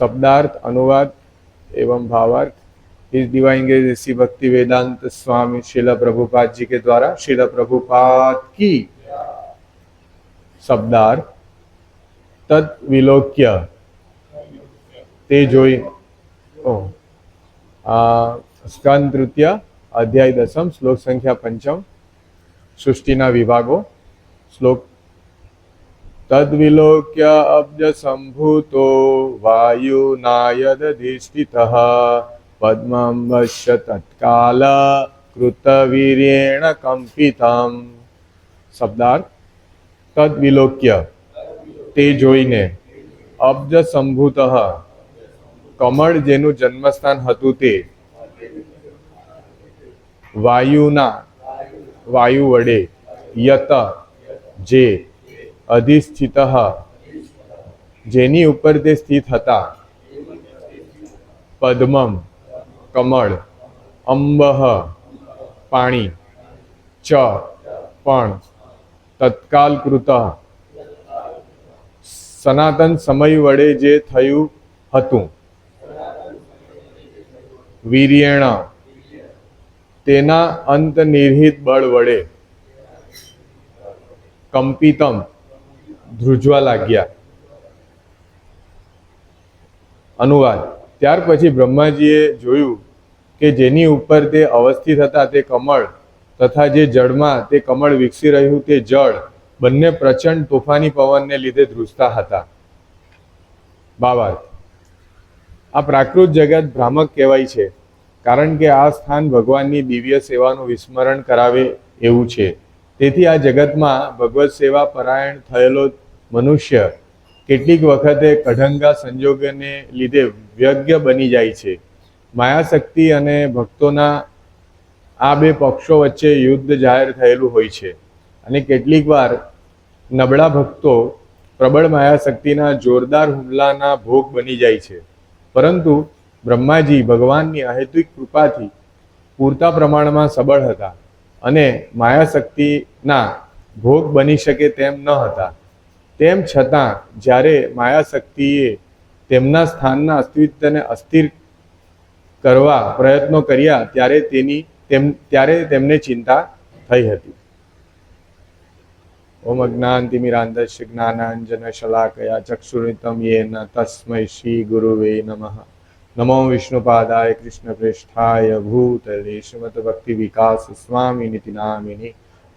शब्दार्थ अनुवाद एवं भावार्थ इस डिवाइन ग्रेस ऋषि भक्ति वेदांत स्वामी शिला प्रभुपाद जी के द्वारा शिला प्रभुपाद की શબ્દાર્થ તદ વિલોક્ય તે જોઈ ઓ આ સ્કંદ તૃતીય અધ્યાય દસમ શ્લોક સંખ્યા પંચમ સૃષ્ટિના વિભાગો શ્લોક તદ વિલોક્ય અબ્જ સંભૂતો વાયુનાયદધિષ્ઠિત પદ્મં વશ્ય તત્કાલ કૃતવીર્યેણ કંપિતમ શબ્દાર્થ તદ્વિલોક્ય તે જોઈને અબ્જ સંભૂત કમળ જેનું જન્મસ્થાન હતું તે વાયુના વાયુ વડે યત જે અધિષ્ઠિત, જેની ઉપર તે સ્થિત હતા. પદ્મમ, કમળ અંબહ પાણી, ચ, પણ, તત્કાલ કૃત. સનાતન સમય વડે જે થયું હતું. વીર્યણ, તેના અંતનિર્હિત બળ વડે. કંપિતમ ધ્રુજવા લાગ્યા. અનુવાદ. ત્યાર પછી બ્રહ્માજીએ જોયું કે જેની ઉપર તે અવસ્થિત હતા તે કમળ તથા જે જળમાં તે કમળ વિકસી રહ્યું તે જળ બંને પ્રચંડ તોફાની પવનને લીધે ધ્રુજતા હતા. બાવાર્થ. આ પ્રાકૃત જગત ભ્રામક કહેવાય છે, કારણ કે આ સ્થાન ભગવાનની દિવ્ય સેવાનું વિસ્મરણ કરાવે એવું છે. તેથી આ જગતમાં ભગવત સેવા પરાયણ થયેલો મનુષ્ય કેટલીક વખતે કઢંગા સંજોગને લીધે વ્યગ્ય બની જાય છે. માયાશક્તિ અને ભક્તોના આ બે પક્ષો વચ્ચે યુદ્ધ જાહેર થયેલું હોય છે અને કેટલીક વાર નબળા ભક્તો પ્રબળ માયાશક્તિના જોરદાર હુમલાના ભોગ બની જાય છે. પરંતુ બ્રહ્માજી ભગવાનની અહેતુક કૃપાથી પૂરતા પ્રમાણમાં સબળ હતા. અને માયાશક્તિના ભોગ બની શકે તેમ ન હતા. તેમ છતાં, જ્યારે માયાશક્તિએ તેમના સ્થાનના અસ્તિત્વને અસ્થિર કરવા પ્રયત્નો કર્યા, ત્યારે તેની તેમ, ત્યારે તેમને ચિંતા થઈ હતી. ઓમ અજ્ઞાનતિમિરાંધસ્ય જ્ઞાનાંજન શલાકયા ચક્ષુરિતમ યેન તસ્મૈ શ્રી ગુરુવે નમઃ. નમો વિષ્ણુપાદાય કૃષ્ણ પ્રેષ્ઠાય ભૂતલે શ્રીમદ ભક્તિ વિકાસ સ્વામી નીતિ નામિની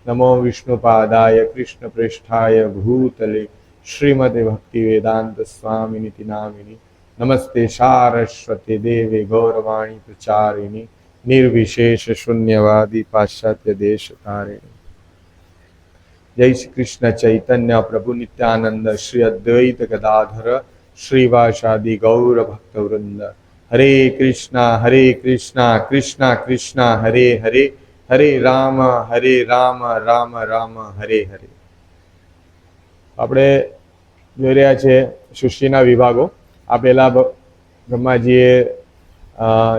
નમો વિષ્ણુપાદાય કૃષ્ણ પ્રેષ્ઠાય ભૂતલે શ્રીમદ ભક્તિ વેદાંત સ્વામી નીતિ નામિની નમસ્તે સારસ્વતી દેવે ગૌરવાણી પ્રચારિણી નિર્વિશેષ શૂન્યવાદી પાશ્ચાત્ય દેશ તારિણી જય શ્રી કૃષ્ણ ચૈતન્ય પ્રભુ નિત્યાનંદ શ્રી અદ્વૈત ગદાધર શ્રીવાસાદિ ગૌર હરે કૃષ્ણ હરે કૃષ્ણ કૃષ્ણ કૃષ્ણ હરે હરે હરે રામ હરે રામ રામ રામ હરે હરે આપણે જોઈ રહ્યા છે સૃષ્ટિના વિભાગો. આ પહેલાં બ્રહ્માજીએ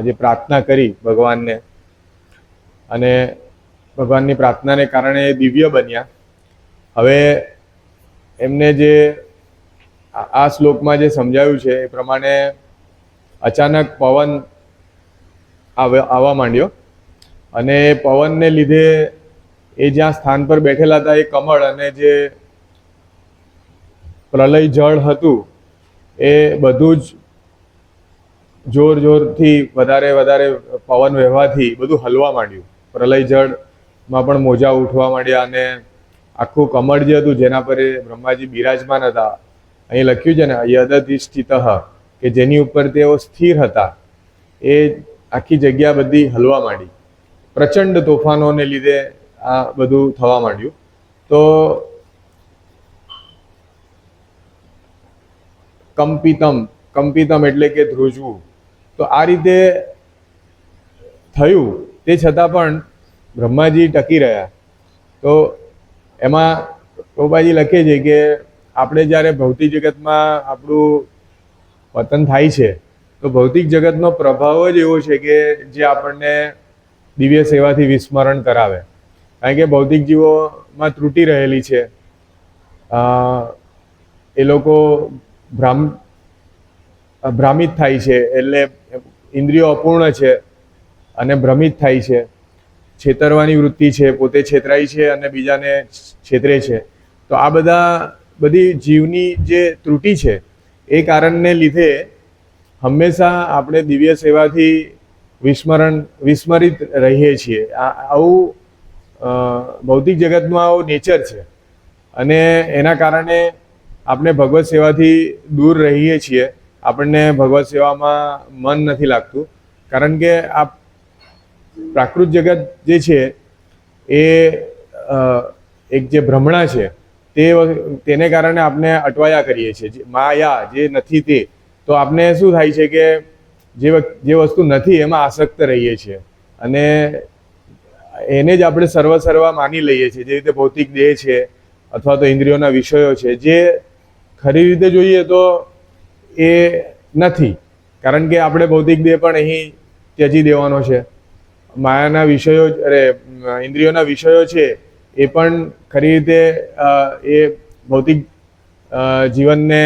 જે પ્રાર્થના કરી ભગવાનને, અને ભગવાનની પ્રાર્થનાને કારણે એ દિવ્ય બન્યા. હવે એમને જે આ શ્લોકમાં જે સમજાયું છે એ પ્રમાણે અચાનક પવન આવે- આવવા માંડ્યો. અને પવનને લીધે એ જ્યાં સ્થાન પર બેઠેલા હતા એ કમળ અને જે પ્રલય જળ હતું, એ બધું જ જોર જોરથી વધારે વધારે પવન વહેવાથી બધું હલવા માંડ્યું. પ્રલય જળમાં પણ મોજા ઉઠવા માંડ્યા અને આખું કમળ જે હતું, જેના પર એ બ્રહ્માજી બિરાજમાન હતા, અહીં લખ્યું છે ને યદધિષ્ઠિત કે જેની ઉપર તેઓ સ્થિર હતા, એ આખી જગ્યા બધી હલવા માંડી. પ્રચંડ તોફાનોને લીધે આ બધું થવા માંડ્યું. તો કંપિતમ કંપિતમ એટલે કે ધ્રુજવું. તો આ રીતે થયું. તે છતાં પણ બ્રહ્માજી ટકી રહ્યા. તો એમાં ગોપાજી લખે છે કે આપણે જ્યારે ભૌતિક જગતમાં આપણું પતન થાય છે, તો ભૌતિક જગતનો પ્રભાવ જ એવો છે કે જે આપણને દિવ્ય સેવાથી વિસ્મરણ કરાવે. કારણ કે ભૌતિક જીવોમાં ત્રુટિ રહેલી છે. એ લોકો ભ્રામ, ભ્રમિત થાય છે, એટલે ઇન્દ્રિયો અપૂર્ણ છે અને ભ્રમિત થાય છે. છેતરવાની વૃત્તિ છે, પોતે છેતરાય છે અને બીજાને છેતરે છે. તો આ બધા બધી જીવની જે ત્રુટિ છે એ કારણને લીધે હંમેશા આપણે દિવ્ય સેવાથી વિસ્મરણ, વિસ્મરિત રહીએ છીએ. આવું ભૌતિક જગતનું આવું નેચર છે. અને એના કારણે આપણે ભગવત સેવાથી દૂર રહીએ છીએ. આપણને ભગવત સેવામાં મન નથી લાગતું. કારણ કે આ પ્રાકૃત જગત જે છે, એ એક જે ભ્રમણા છે તે તેને કારણે આપણે અટવાયા કરીએ છીએ. માયા જે નથી તે, તો આપણે શું થાય છે કે જે જે વસ્તુ નથી એમાં આસક્ત રહીએ છીએ. અને એને જ આપણે સર્વ સર્વ માની લઈએ છીએ. જે રીતે ભૌતિક દેહ છે અથવા તો ઇન્દ્રિયોના વિષયો છે, જે ખરી રીતે જોઈએ તો એ નથી. કારણ કે આપણે ભૌતિક દેહ પણ અહીં ત્યજી દેવાનો છે. માયાના વિષયો અરે ઇન્દ્રિયોના વિષયો છે એ પણ ખરી રીતે એ ભૌતિક જીવનને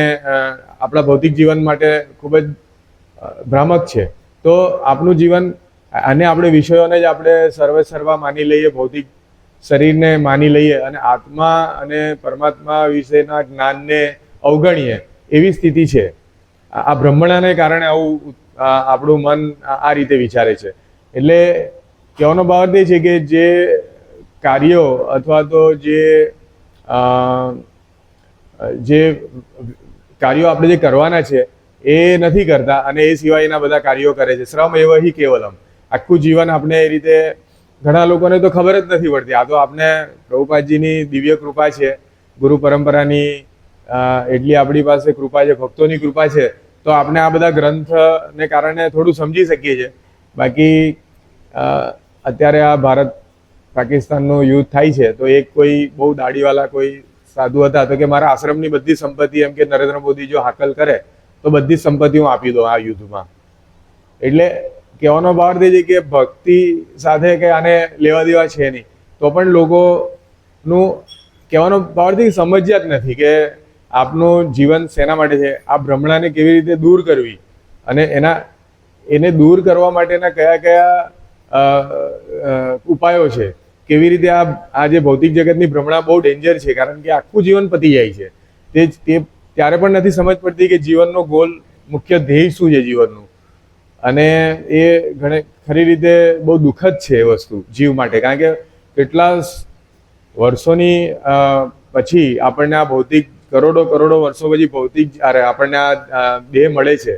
આપણા ભૌતિક જીવન માટે ખૂબ જ ભ્રામક છે. તો આપણું જીવન અને આપણે વિષયોને જ આપણે સર્વે સર્વા માની લઈએ, ભૌતિક શરીરને માની લઈએ અને આત્મા અને પરમાત્મા વિશેના જ્ઞાનને અવગણીએ એવી સ્થિતિ છે. આ ભ્રમણાને કારણે આવું આપણું મન આ રીતે વિચારે છે. એટલે કહેવાનો ભાવ એ છે કે જે કાર્યો અથવા તો જે જે કાર્યો આપણે જે કરવાના છે, એ નથી કરતા અને એ સિવાયના બધા કાર્યો કરે છે. શ્રમ એવ હિ કેવલમ. આખું જીવન આપણે એ રીતે, ઘણા લોકોને તો ખબર જ નથી પડતી. આ તો આપણે પ્રભુપાદજીની દિવ્ય કૃપા છે. ગુરુ પરંપરાની એટલી આપણી પાસે કૃપા છે, ભક્તોની કૃપા છે. તો આપણે આ બધા ગ્રંથને કારણે થોડું સમજી શકીએ છીએ. બાકી અત્યારે આ ભારત પાકિસ્તાનનું યુદ્ધ થાય છે, તો એક કોઈ બહુ દાઢીવાલા કોઈ સાધુ હતા તો કે મારા આશ્રમની બધી સંપત્તિ એમ કે નરેન્દ્ર મોદી જો હાકલ કરે, તો બધી સંપત્તિ હું આપી દઉં આ યુદ્ધમાં. એટલે કહેવાનો ભાવ દે છે કે ભક્તિ સાથે કે આને લેવા દેવા છે નહીં, તો પણ લોકોનું કહેવાનો ભાવ એ સમજ્યા જ નથી કે આપનું જીવન શેના માટે છે, આ ભ્રમણાને કેવી રીતે દૂર કરવી અને એના, એને દૂર કરવા માટેના કયા કયા ઉપાયો છે. કેવી રીતે આ આ જે ભૌતિક જગતની ભ્રમણા બહુ ડેન્જર છે, કારણ કે આખું જીવન પતી જાય છે. તે તે ત્યારે પણ નથી સમજ પડતી કે જીવનનો ગોલ મુખ્ય ધ્યેય શું છે જીવનનું. અને એ ઘણે, ખરી રીતે બહુ દુઃખદ છે એ વસ્તુ જીવ માટે. કારણ કે કેટલા વર્ષોની પછી આપણને આ ભૌતિક, કરોડો કરોડો વર્ષો પછી ભૌતિક આપણને આ દેહ મળે છે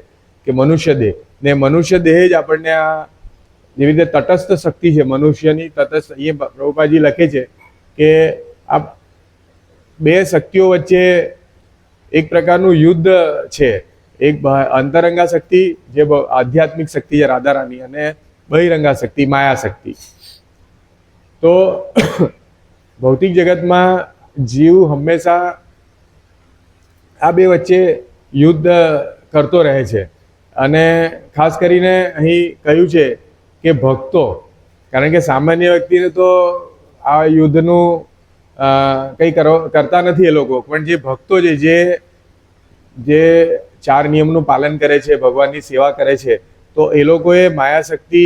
કે મનુષ્ય દેહ. ને મનુષ્ય દેહ જ આપણને આ જેવી રીતે તટસ્થ શક્તિ છે, મનુષ્યની તટસ્થ એ પ્રભુપાજી લખે છે કે આ બે શક્તિઓ વચ્ચે એક પ્રકારનું યુદ્ધ છે. એક અંતરંગા શક્તિ, જે આધ્યાત્મિક શક્તિ છે, રાધારાની, અને બહિરંગા શક્તિ, માયા શક્તિ. તો ભૌતિક જગતમાં જીવ હંમેશા આ બે વચ્ચે યુદ્ધ કરતો રહે છે. અને ખાસ કરીને અહીં કહ્યું છે કે ભક્તો. કારણ કે સામાન્ય વ્યક્તિને તો આ યુદ્ધનું કંઈ કરો, કરતા નથી એ લોકો. પણ જે ભક્તો છે, જે જે ચાર નિયમનું પાલન કરે છે, ભગવાનની સેવા કરે છે, તો એ લોકોએ માયા શક્તિ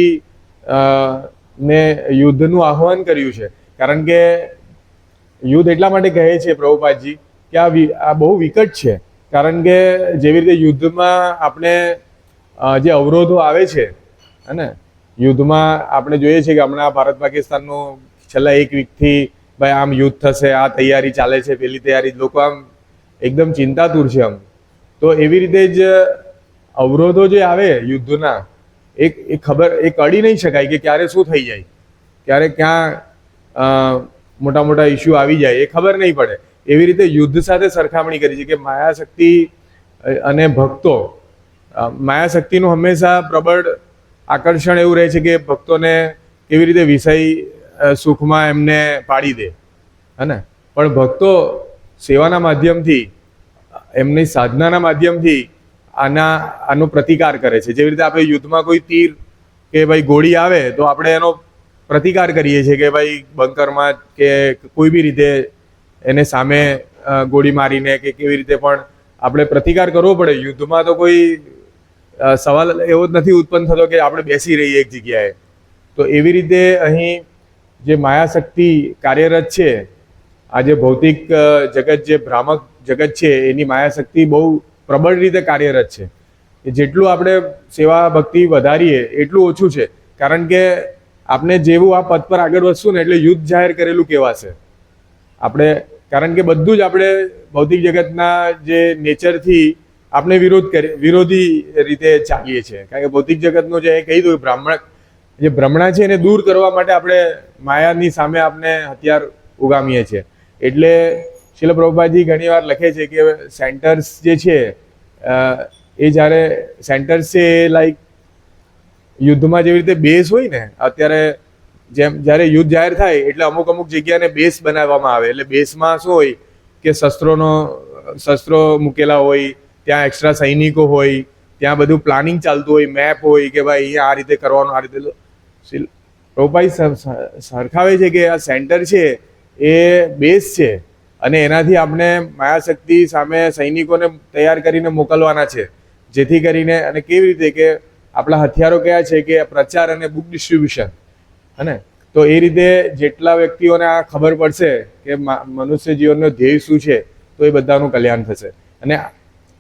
ને યુદ્ધનું આહ્વાન કર્યું છે. કારણ કે યુદ્ધ એટલા માટે કહે છે પ્રભુપાદજી કે આ આ બહુ વિકટ છે. કારણ કે જેવી રીતે યુદ્ધમાં આપણે જે અવરોધો આવે છે, હે ને યુદ્ધમાં આપણે જોઈએ છીએ કે હમણાં ભારત પાકિસ્તાનનું છેલ્લા એક વીકથી ભાઈ આમ યુદ્ધ થશે, આ તૈયારી ચાલે છે, પેલી તૈયારી, લોકો આમ એકદમ ચિંતાતુર છે આમ. તો એવી રીતે જ અવરોધો જે આવે યુદ્ધના, એક, એ ખબર, એ કડી નહીં શકાય કે ક્યારે શું થઈ જાય, ક્યારે ક્યાં મોટા મોટા ઇસ્યુ આવી જાય, એ ખબર નહીં પડે. એવી રીતે યુદ્ધ સાથે સરખામણી કરી છે કે માયાશક્તિ અને ભક્તો માયાશક્તિનું હંમેશા પ્રબળ આકર્ષણ એવું રહે છે કે ભક્તોને કેવી રીતે વિષય સુખમાં એમને પાડી દે, હે પણ ભક્તો સેવાના માધ્યમથી, એમની સાધનાના માધ્યમથી આના, આનો પ્રતિકાર કરે છે. જેવી રીતે આપણે યુદ્ધમાં કોઈ તીર કે ભાઈ ગોળી આવે તો આપણે એનો પ્રતિકાર કરીએ છીએ કે ભાઈ બંકરમાં કે કોઈ બી રીતે એને સામે ગોળી મારીને કે કેવી રીતે પણ આપણે પ્રતિકાર કરવો પડે. યુદ્ધમાં તો કોઈ સવાલ એવો જ નથી ઉત્પન્ન થતો કે આપણે બેસી રહીએ એક જગ્યાએ. તો એવી રીતે અહીં જે માયાશક્તિ કાર્યરત છે, આ જે ભૌતિક જગત જે ભ્રામક જગત છે, એની માયાશક્તિ બહુ પ્રબળ રીતે કાર્યરત છે. જેટલું આપણે સેવા ભક્તિ વધારીએ, એટલું ઓછું છે. કારણ કે આપણે જેવું આ પદ પર આગળ વધશું ને એટલે યુદ્ધ જાહેર કરેલું કહેવાશે. આપણે, કારણ કે બધું જ આપણે ભૌતિક જગતના જે નેચરથી આપણે વિરોધ કરી વિરોધી રીતે ચાલીએ છીએ. કારણ કે ભૌતિક જગતનો જે કહી દઉં, બ્રાહ્મણ જે ભ્રમણા છે એને દૂર કરવા માટે આપણે માયાની સામે આપણે હથિયાર ઉગામીએ છીએ. એટલે શિલ પ્રભુપાદજી ઘણીવાર લખે છે કે સેન્ટર્સ જે છે એ જ્યારે સેન્ટર્સ છે એ લાઈક યુદ્ધમાં જેવી રીતે બેઝ હોય ને, અત્યારે જેમ જ્યારે યુદ્ધ જાહેર થાય એટલે અમુક અમુક જગ્યાને બેસ બનાવવામાં આવે. એટલે બેસમાં શું હોય કે શસ્ત્રોનો શસ્ત્રો મૂકેલા હોય ત્યાં એક્સ્ટ્રા સૈનિકો હોય, ત્યાં બધું પ્લાનિંગ ચાલતું હોય મેપ હોય કે ભાઈ આ રીતે કરવાનું, આ રીતે રોપાઈ સરખાવે છે કે આ સેન્ટર છે, એ બેઝ છે. અને એનાથી આપણે માયાશક્તિ સામે સૈનિકોને તૈયાર કરીને મોકલવાના છે. જેથી કરીને, અને કેવી રીતે કે આપણા હથિયારો કયા છે કે પ્રચાર અને બુક ડિસ્ટ્રીબ્યુશન હે તો એ રીતે જેટલા વ્યક્તિઓને આ ખબર પડશે કે મનુષ્ય જીવનનો ધ્યેય શું છે, તો એ બધાનું કલ્યાણ થશે. અને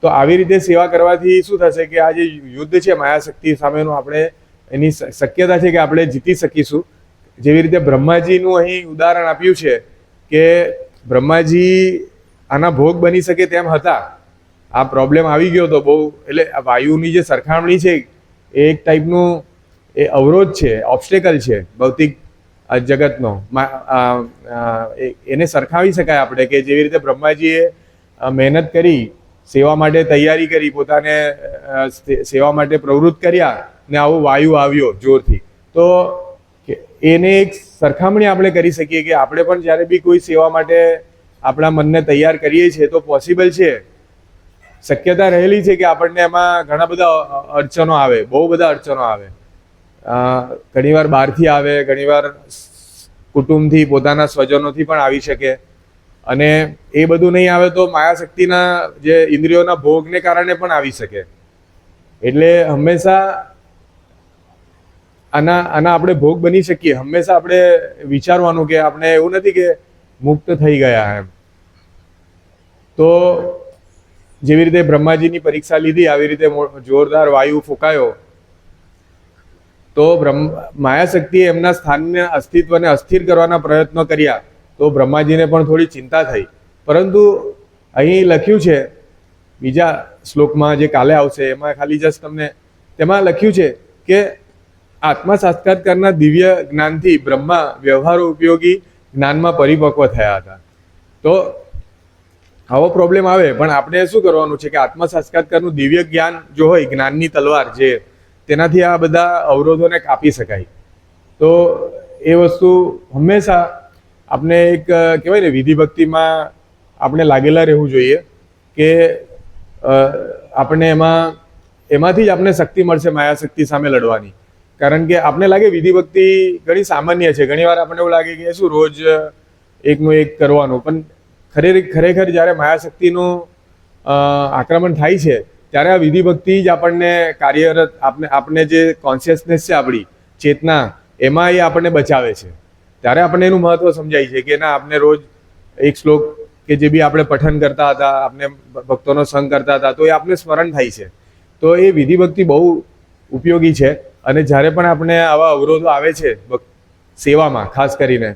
તો આવી રીતે સેવા કરવાથી શું થશે કે આ જે યુદ્ધ છે માયાશક્તિ સામેનું આપણે એની શક્યતા છે કે આપણે જીતી શકીશું. જેવી રીતે બ્રહ્માજીનું અહીં ઉદાહરણ આપ્યું છે કે બ્રહ્માજી આના ભોગ બની શકે તેમ હતા. આ પ્રોબ્લેમ આવી ગયો તો બહુ. એટલે વાયુની જે સરખામણી છે એ એક ટાઈપનું એ અવરોધ છે ઓબ્સ્ટેકલ છે ભૌતિક જગતનો. એને સરખાવી શકાય આપણે કે જેવી રીતે બ્રહ્માજીએ મહેનત કરી સેવા માટે તૈયારી કરી, પોતાને સેવા માટે પ્રવૃત્ત કર્યા ને આવો વાયુ આવ્યો જોરથી. તો એને એક સરખામણી આપણે કરી શકીએ કે આપણે પણ જ્યારે બી કોઈ સેવા માટે આપણા મનને તૈયાર કરીએ છીએ તો પોસિબલ છે. શક્યતા રહેલી છે કે આપણને એમાં ઘણા બધા અડચણો આવે, બહુ બધા અડચણો આવે. ઘણીવાર બહારથી આવે, ઘણીવાર કુટુંબથી, પોતાના સ્વજનોથી પણ આવી શકે. અને એ બધું નહીં આવે તો માયાશક્તિના જે ઇન્દ્રિયોના ભોગને કારણે પણ આવી શકે. એટલે હંમેશા આના આના આપણે ભોગ બની શકીએ. હંમેશા આપણે વિચારવાનું કે આપણે એવું નથી કે મુક્ત થઈ ગયા એમ. તો જેવી રીતે બ્રહ્માજીની પરીક્ષા લીધી, આવી રીતે જોરદાર વાયુ ફૂંકાયો, તો બ્રહ્મ, માયાશક્તિએ એમના સ્થાનને, અસ્તિત્વને અસ્થિર કરવાના પ્રયત્નો કર્યા. તો બ્રહ્માજીને પણ થોડી ચિંતા થઈ. પરંતુ અહીં લખ્યું છે, બીજા શ્લોકમાં જે કાલે આવશે, એમાં ખાલી જસ્ટ તમને તેમાં લખ્યું છે કે આત્મા સાક્ષાત્કારના દિવ્ય જ્ઞાનથી બ્રહ્મા વ્યવહારો ઉપયોગી જ્ઞાનમાં પરિપક્વ થયા હતા. તો આવો પ્રોબ્લેમ આવે, પણ આપણે શું કરવાનું છે કે આત્મા સાક્ષાત્કારનું દિવ્ય જ્ઞાન જો હોય, જ્ઞાનની તલવાર જે, તેનાથી આ બધા અવરોધોને કાપી શકાય. તો એ વસ્તુ હંમેશા આપણે એક કહેવાય ને વિધિ ભક્તિમાં આપણે લાગેલા રહેવું જોઈએ કે આપણે એમાં, એમાંથી જ આપણે શક્તિ મળશે માયાશક્તિ સામે લડવાની. કારણ કે આપણે લાગે વિધિ ભક્તિ ઘણી સામાન્ય છે. ઘણીવાર આપણને એવું લાગે કે શું રોજ એકનું એક કરવાનું. પણ ખરે ખરેખર જ્યારે માયાશક્તિનું આક્રમણ થાય છે, ત્યારે આ વિધિ ભક્તિ જ આપણને કાર્યરત આપણે આપણે જે કોન્શિયસનેસ છે આપણી, ચેતના, એમાં એ આપણને બચાવે છે. ત્યારે આપણને એનું મહત્વ સમજાય છે કે ના આપણે રોજ એક શ્લોક કે જે બી આપણે પઠન કરતા હતા આપણે ભક્તોનો સંગ કરતા હતા, તો એ આપણે સ્મરણ થાય છે. તો એ વિધિ ભક્તિ બહુ ઉપયોગી છે અને જ્યારે પણ આપણે આવા અવરોધો આવે છે સેવામાં, ખાસ કરીને,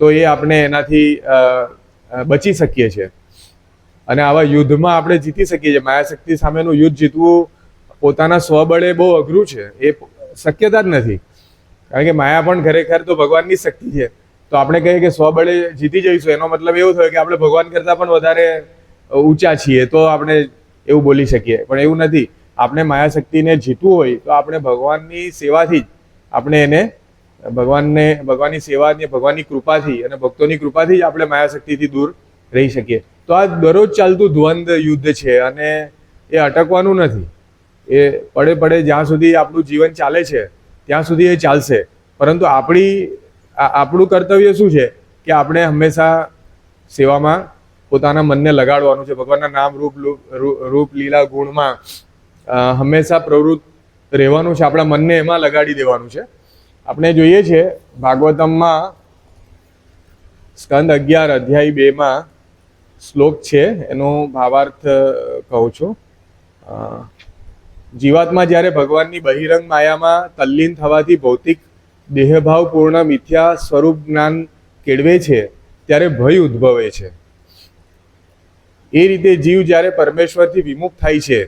તો એ આપણે એનાથી બચી શકીએ છીએ. અને આવા યુદ્ધમાં આપણે જીતી શકીએ છીએ. માયાશક્તિ સામેનું યુદ્ધ જીતવું પોતાના સ્વબળે બહુ અઘરું છે. એ શક્યતા જ નથી. કારણ કે માયા પણ ખરેખર તો ભગવાનની શક્તિ છે. તો આપણે કહીએ કે સ્વબળે જીતી જઈશું, એનો મતલબ એવો થયો કે આપણે ભગવાન કરતાં પણ વધારે ઊંચા છીએ, તો આપણે એવું બોલી શકીએ. પણ એવું નથી. આપણે માયા શક્તિને જીતવું હોય, તો આપણે ભગવાનની સેવાથી જ આપણે એને, ભગવાનને, ભગવાનની સેવાની, ભગવાનની કૃપાથી અને ભક્તોની કૃપાથી જ આપણે માયા શક્તિથી દૂર રહી શકીએ. તો આ દરરોજ ચાલતું દ્વંદ યુદ્ધ છે અને એ અટકવાનું નથી. એ પડે પડે જ્યાં સુધી આપણું જીવન ચાલે છે ત્યાં સુધી એ ચાલશે. પરંતુ આપણી આપણું કર્તવ્ય શું છે? કે આપણે હંમેશા સેવામાં પોતાના મનને લગાડવાનું છે. ભગવાનના નામ રૂપ રૂપ લીલા ગુણમાં હંમેશા પ્રવૃત્ત રહેવાનું છે. આપણા મનને એમાં લગાડી દેવાનું છે. આપણે જોઈએ છે, ભાગવતમમાં સ્કંદ અગિયાર અધ્યાય બેમાં શ્લોક છે. એનો ભાવાર્થ કહું છું. જીવાત્મા જ્યારે ભગવાનની બહિરંગ માયામાં તલ્લીન થવાથી ભૌતિક દેહભાવપૂર્ણ મિથ્યા સ્વરૂપ જ્ઞાન કેળવે છે, ત્યારે ભય ઉદ્ભવે છે. એ રીતે જીવ જ્યારે પરમેશ્વરથી વિમુખ થાય છે,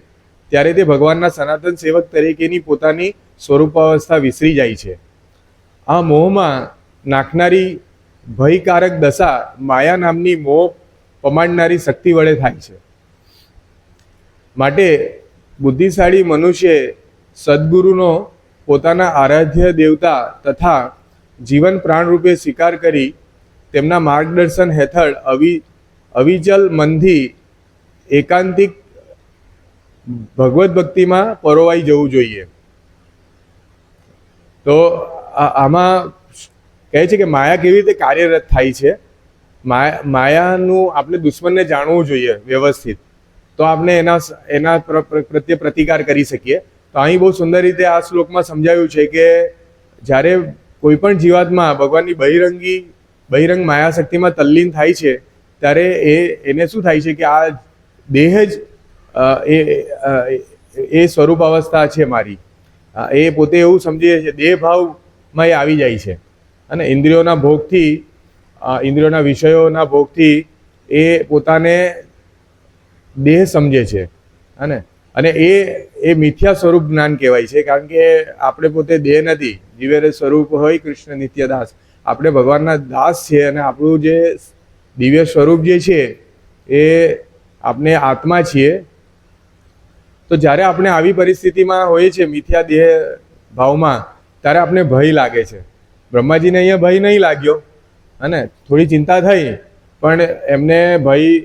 ત્યારે તે ભગવાનના સનાતન સેવક તરીકેની પોતાની સ્વરૂપાવસ્થા વિસરી જાય છે. આ મોહમાં નાખનારી ભયકારક દશા માયા નામની મોહ પમાડનારી શક્તિ વડે થાય છે. માટે બુદ્ધિશાળી મનુષ્ય સદગુરુનો પોતાના આરાધ્ય દેવતા તથા જીવન પ્રાણરૂપે સ્વીકાર કરી તેમના માર્ગદર્શન હેઠળ અવિ અવિચલ મનથી એકાંતિક ભગવત ભક્તિમાં પરોવાઈ જવું જોઈએ. તો આમાં કહે છે કે માયા કેવી રીતે કાર્યરત થાય છે? માયા માયાનું આપણે દુશ્મનને જાણવું જોઈએ વ્યવસ્થિત. તો આપણે એના એના પ્ર- પ્ર- પ્રત્યે પ્રતિકાર કરી શકીએ. તો અહીં બહુ સુંદર રીતે આ શ્લોકમાં સમજાવ્યું છે કે જ્યારે કોઈ પણ જીવાતમાં ભગવાનની બહિરંગી, બહિરંગ માયાશક્તિમાં તલ્લીન થાય છે, ત્યારે એ, એને શું થાય છે કે આ દેહ જ એ એ સ્વરૂપ અવસ્થા છે મારી. એ પોતે એવું સમજીએ છે દેહ ભાવમાં એ આવી જાય છે. અને ઇન્દ્રિયોના ભોગથી ઇન્દ્રિયોના વિષયોના ભોગથી એ પોતાને દેહ સમજે છે. અને અને એ એ મિથ્યા સ્વરૂપ જ્ઞાન કહેવાય છે. કારણ કે આપણે પોતે દેહ નથી. જીવેરે સ્વરૂપ હોય કૃષ્ણ નિત્યદાસ. આપણે ભગવાનના દાસ છીએ અને આપણું જે દિવ્ય સ્વરૂપ જે છે, એ આપણે આત્મા છીએ. તો જ્યારે આપણે આવી પરિસ્થિતિમાં હોઈએ છીએ મિથ્યા દેહ ભાવમાં, ત્યારે આપણે ભય લાગે છે. બ્રહ્માજીને અહીંયા ભય નહીં લાગ્યો. અને થોડી ચિંતા થઈ, પણ એમને ભય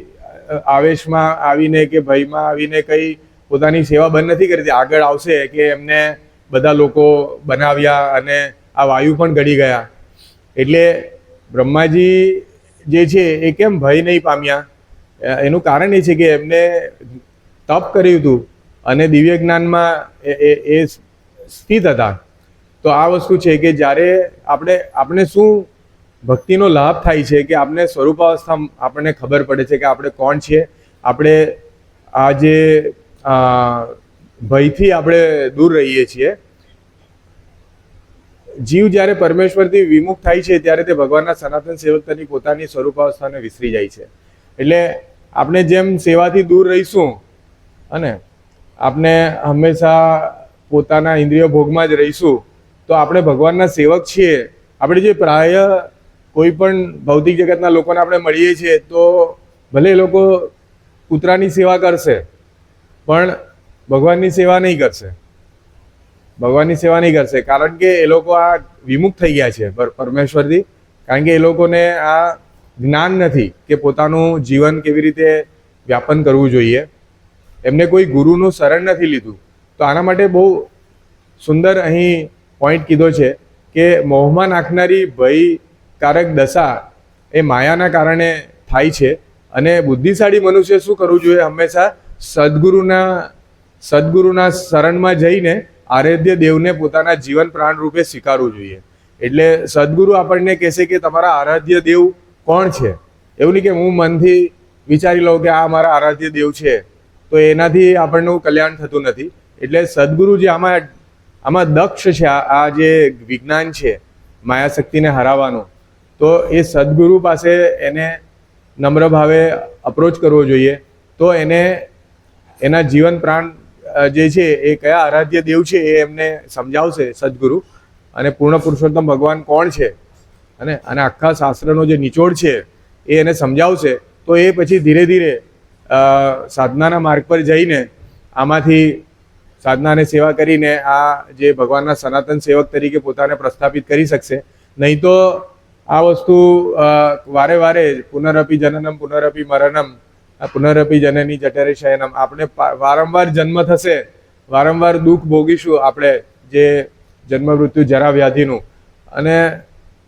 આવેશમાં આવીને કે ભયમાં આવીને કંઈ પોતાની સેવા બંધ નથી કરી આગળ આવશે કે એમને બધા લોકો બનાવ્યા અને આ વાયુ પણ ઘડી ગયા. એટલે બ્રહ્માજી જે છે એ કેમ ભય નહીં પામ્યા? એનું કારણ એ છે કે એમને તપ કર્યું હતું અને દિવ્ય જ્ઞાનમાં એ, એ- એ સ્થિત હતા. તો આ વસ્તુ છે કે જ્યારે આપણે આપણે શું ભક્તિનો લાભ થાય છે કે આપણે સ્વરૂપાવસ્થા આપણને ખબર પડે છે કે આપણે કોણ છીએ? આપણે આ જે ભયથી આપણે દૂર રહીએ છીએ. જીવ જ્યારે પરમેશ્વરથી વિમુખ થાય છે ત્યારે તે ભગવાનના સનાતન સેવકતાની પોતાની સ્વરૂપાવસ્થાને વિસરી જાય છે. એટલે આપણે જેમ સેવાથી દૂર રહીશું અને આપણે હંમેશા પોતાના ઇન્દ્રિય ભોગમાં જ રહીશું, તો આપણે ભગવાનના સેવક છીએ. આપણે જે પ્રાય કોઈ પણ ભૌતિક જગતના લોકોને આપણે મળીએ છીએ તો ભલે એ લોકો કૂતરાની સેવા કરશે, પણ ભગવાનની સેવા નહીં કરશે. ભગવાનની સેવા નહીં કરશે, કારણ કે એ લોકો આ વિમુખ થઈ ગયા છે પરમેશ્વરથી. કારણ કે એ લોકોને આ જ્ઞાન નથી કે પોતાનું જીવન કેવી રીતે વ્યાપન કરવું જોઈએ. એમને કોઈ ગુરુનું શરણ નથી લીધું. તો આના માટે બહુ સુંદર અહીં પોઈન્ટ કીધો છે કે મોહમાં નાખનારી ભયકારક દશા એ માયાના કારણે થાય છે અને બુદ્ધિશાળી મનુષ્ય શું કરવું જોઈએ? હંમેશા સદગુરુના સદગુરુના શરણમાં જઈને આરાધ્ય દેવને પોતાના જીવન પ્રાણ રૂપે સ્વીકારવું જોઈએ. એટલે સદગુરુ આપણને કહેશે કે તમારા આરાધ્ય દેવ કોણ છે? એવું નહીં કે હું મનથી વિચારી લઉં કે આ મારા આરાધ્ય દેવ છે. તો એનાથી આપણનું કલ્યાણ થતું નથી. એટલે સદગુરુ જે આમાં આમાં દક્ષ છે આ જે વિજ્ઞાન છે, માયાશક્તિને હરાવવાનું તો એ સદગુરુ પાસે એને નમ્ર ભાવે અપ્રોચ કરવો જોઈએ. તો એને, એના જીવન પ્રાણ જે છે, એ કયા આરાધ્ય દેવ છે, એ એમને સમજાવશે સદગુરુ. અને પૂર્ણ પુરુષોત્તમ ભગવાન કોણ છે? અને અને આખા શાસ્ત્રનો જે નિચોડ છે, એ એને સમજાવશે. તો એ પછી ધીરે ધીરે સાધનાના માર્ગ પર જઈને આમાંથી સાધનાને સેવા કરીને આ જે ભગવાનના સનાતન સેવક તરીકે પોતાને પ્રસ્થાપિત કરી શકશે. નહીં તો આ વસ્તુ વારે વારે પુનરપી જનનમ પુનરપી મરણમ પુનરપી જનની જટરે શયનમ. આપણે વારંવાર જન્મ થશે, વારંવાર દુઃખ ભોગીશું આપણે જે જન્મ મૃત્યુ જરા વ્યાધિનું. અને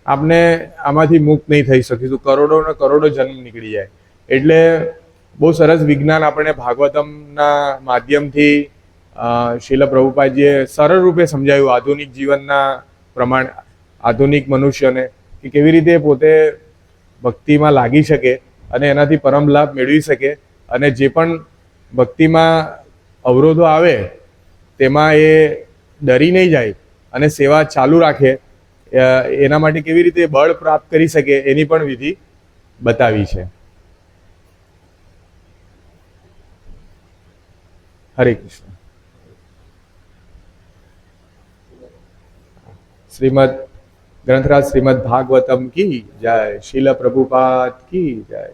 આપણે આમાંથી મુક્ત નહીં થઈ શકીશું. કરોડો ને કરોડો જન્મ નીકળી જાય. એટલે બહુ સરસ વિજ્ઞાન આપણે ભાગવતમના માધ્યમથી શીલ પ્રભુપાદજીએ સરળ રૂપે સમજાયું આધુનિક જીવનના પ્રમાણ, આધુનિક મનુષ્યને. કે કેવી રીતે પોતે ભક્તિમાં લાગી શકે અને એનાથી પરમ લાભ મેળવી શકે અને જે પણ ભક્તિમાં અવરોધો આવે, તેમાં એ ડરી નહીં જાય અને સેવા ચાલુ રાખે એના માટે કેવી રીતે બળ પ્રાપ્ત કરી શકે એની પણ વિધિ બતાવી છે. હરે કૃષ્ણ. શ્રીમદ ગ્રંથરાજ શ્રીમદ ભાગવતમ કી જય શીલ પ્રભુપાદ કી જય